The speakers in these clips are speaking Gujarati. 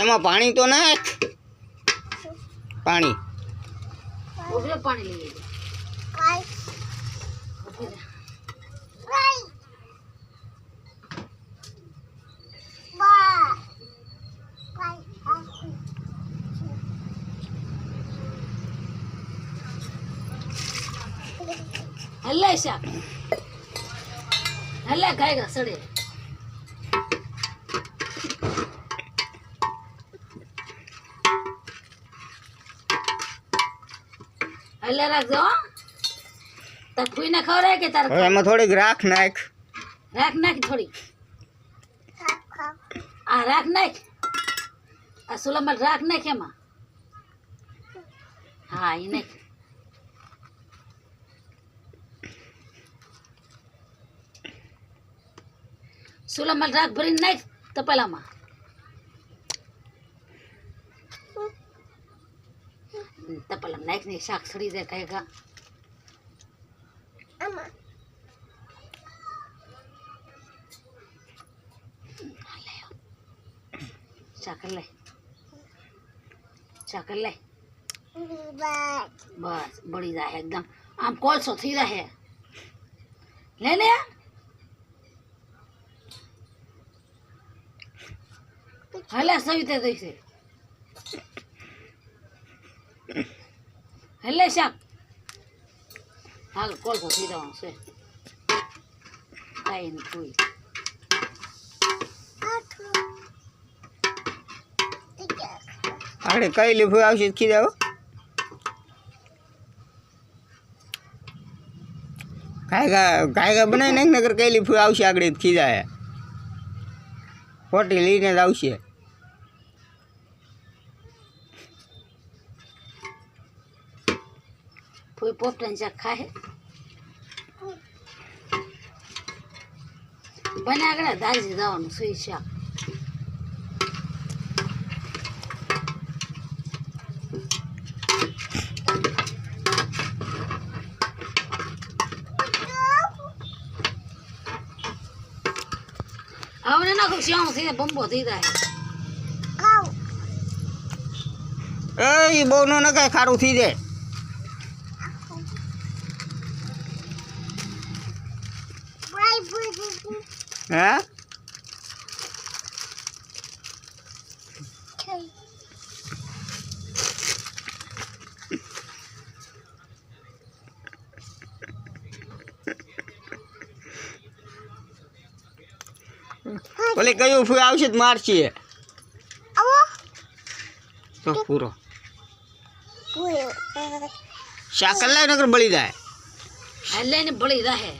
એમાં પાણી તો નાખ. પાણી. પાણી લઈ લેજે. ઊભી રહે. હલે શાક. હલે ખાય સડે. હલે રાખજો. તાર ફૂઈને ખવડાય કે તાર હવે એમાં થોડીક રાખ નાખ. રાખ નાખ થોડી આ રાખ નાખ. આ સુલામાં રાખ નાખ એમાં. હા એ નાખ. સુલામાં રાખ ભરીને નાખ તપેલામાં. તપેલામાં નાખ ને શાક સડી જાય કઈ ગા. સાકર લે સાકર લે. બસ. બળી જાય એકદમ. આમ કોલસો થઈ રહે લે લે. હલે સવિતે દઈશે હલે, શાક. હાલ કોલસો થઈ જવાનું છે. કાંઈ નહીં કોઈ. આપણે કઈ લીફું આવશે ખીજાવ ગાયગા ગાયગા બનાવી નાખ નગર કઈ લીફું આવશે આગળ ખીજાય ખોટી લઈને જ આવશે. કોઈ પોપટાને શાક ખાય બને આગળ દાજી જવાનું સુઈ શાક હવે નાખો શ્યામ થઈ જાય બંબો થઈ જાય એ બહુ ન નખાય ખારું થઈ જાય હા? ઓલે કયું ફૂ આવશે તો મારશે. તો પૂરો. શાકર લાય નગર બળી જાય. લઈને બળી રહે.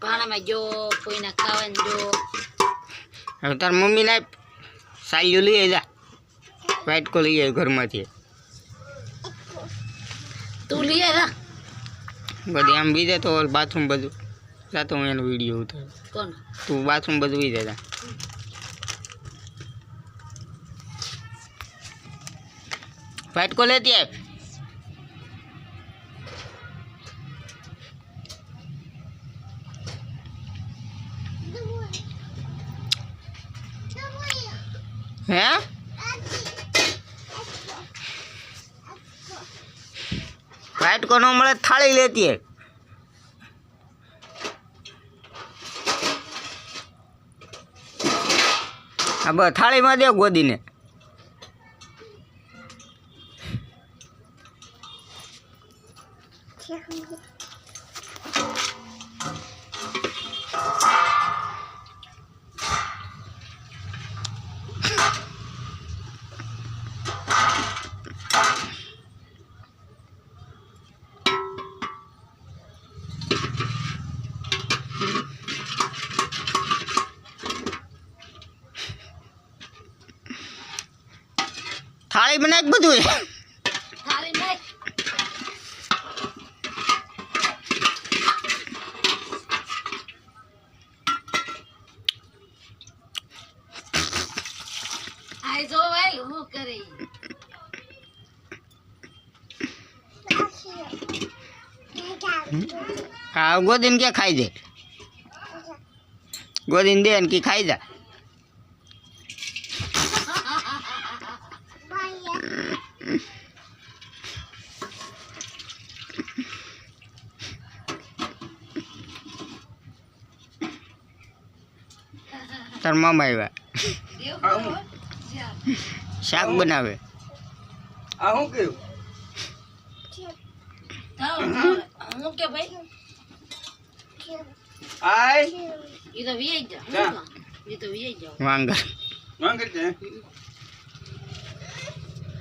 પાણામાં જો કોઈને ખાવાનું જો હવે તાર મમ્મી ના સાલ્યું લઈ જા વાઇટ કો લઈ આવી ઘરમાંથી. તું લઈ આવ્યા બધી આમ બીજે તો બાથરૂમ બધું. જાતો હું એનો વીડિયો ઉતાર. કોણ? તું બાથરૂમ બધું બીજે જા વાઇટ કો લેતી આવ હે? વાઇટ કોનો મળે થાળી લેતી હા બસ થાળીમાં દે ગોદીને. થાળી બનાવી બધું હા ગોદીન કે ખાઈ દે ગોદીન દે કે ખાઈ જા. તાર મામા આવ્યા. શાક બનાવે. આ શું કર્યું? તાવ હું કે ભાઈ? આય. ઈ તો વી જા. જા. ઈ તો વી જાવ વાંગર માંગે છે?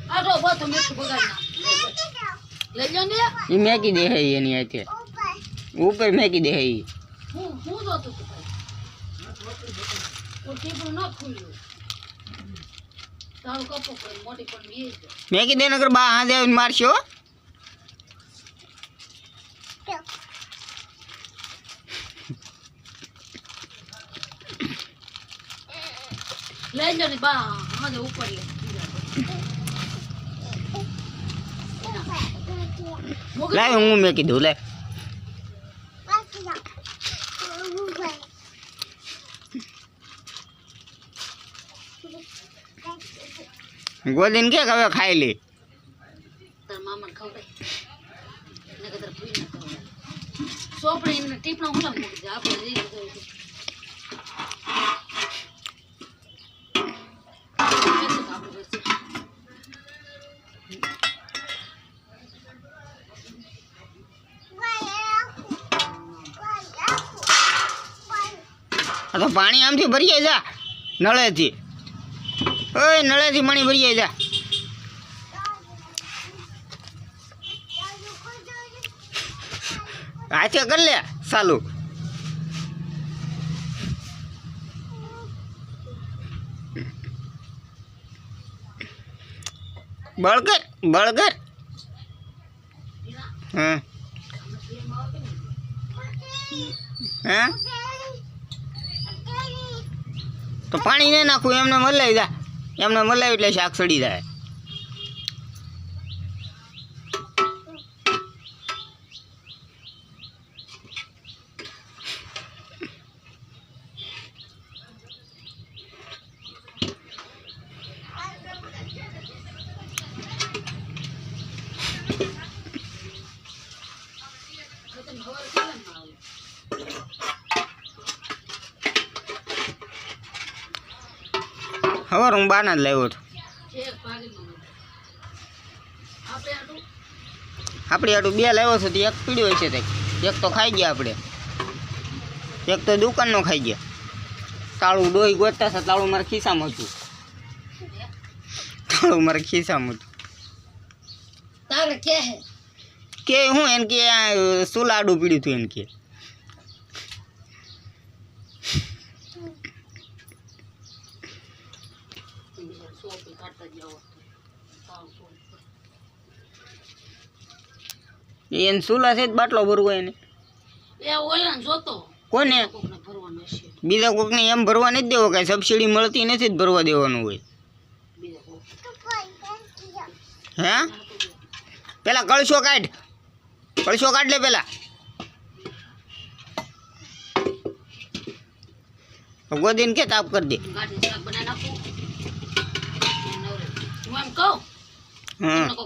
આ તો બસ મીઠું બગાડ ના લઈ લો ને. એ મેકી દે હે એની હાથે. ઉપર. મેકી દે હે હું હું જોતું મેકી દે નગર બા હા આવીને મારશો હો. લઈ જો ને બા હવે ઉપર લાવ હું મેં કીધું લે ગોદીને કે હવે ખાઈ લે તાર મામાને ખવડાય ને કદર પૂઈ ના ખવડાય સોપડી ને ટીપણા હું ના મૂકી દે કે હવે ખાઈ લે? તો. પાણી આમથી ભરી જા નળેથી. ઓય, નળેથી પાણી ભરી જાય હાથે કર લે ચાલુ બળગર બળગર હા હા? તો પાણી નહીં નાખવું એમને મળી જા. એમને મલાવી એટલે શાક સડી જાય. હવે હું બાના જ લાવ્યો હતો આપણી આટું બે લાવ્યો છે તો એક પીડ્યો છે તે. એક તો ખાઈ ગયા આપણે. એક તો દુકાનનો ખાઈ ગયા. તાળું ડોહી ગોતતા છે તાળું મારા ખિસ્સામાં હતું. તાળું મારા ખિસ્સામાં હતું. તારે કે કે હું એને કે સુલાડું પીડ્યું હતું એને કે. એને સુલા છે બાટલો ભરવો એને. કોને? બીજા કોકને એમ ભરવા નથી દેવો કાંઈ સબસિડી મળતી નથી જ ભરવા દેવાનું હોય. હે? પેલા કળશો કાઢ. કળશો કાઢ લે પેલા. ગોદીને કે તાપ કરી દે.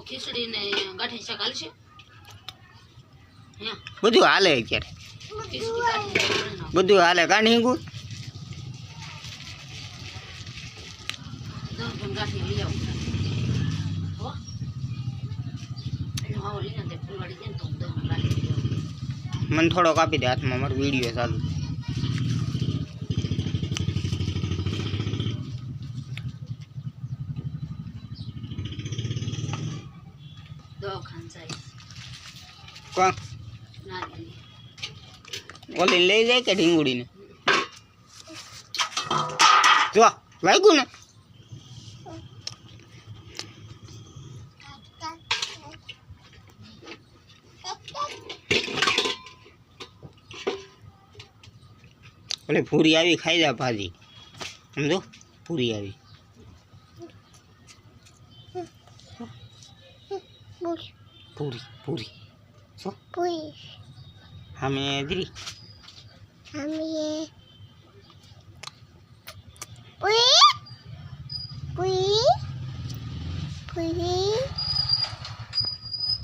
ખીચડી ને ગાંઠી શાક હાલશે? બધું હાલે અત્યારે ખીચડી ગાંઠી શાક બનાવી નાખું. બધું હાલે કાઢી ગયું દસ પણ ગાંઠી લઈ આવું હો એનો હાવો લઈને તે ફૂલવાડી જાય ને તો હું દસ પણ ગાંઠી લઈ આવું મને થોડો કાપી દે હાથમાં મારો વિડીયો ચાલુ ઓલી લઈ જાય કે ઢીંગુડીને? જો વાગ્યું ને? એટલે પૂરી આવી ખાઈ જા ભાજી. સમજો? પૂરી આવી. પૂરી. પૂરી પૂરી. હા મેં દીધી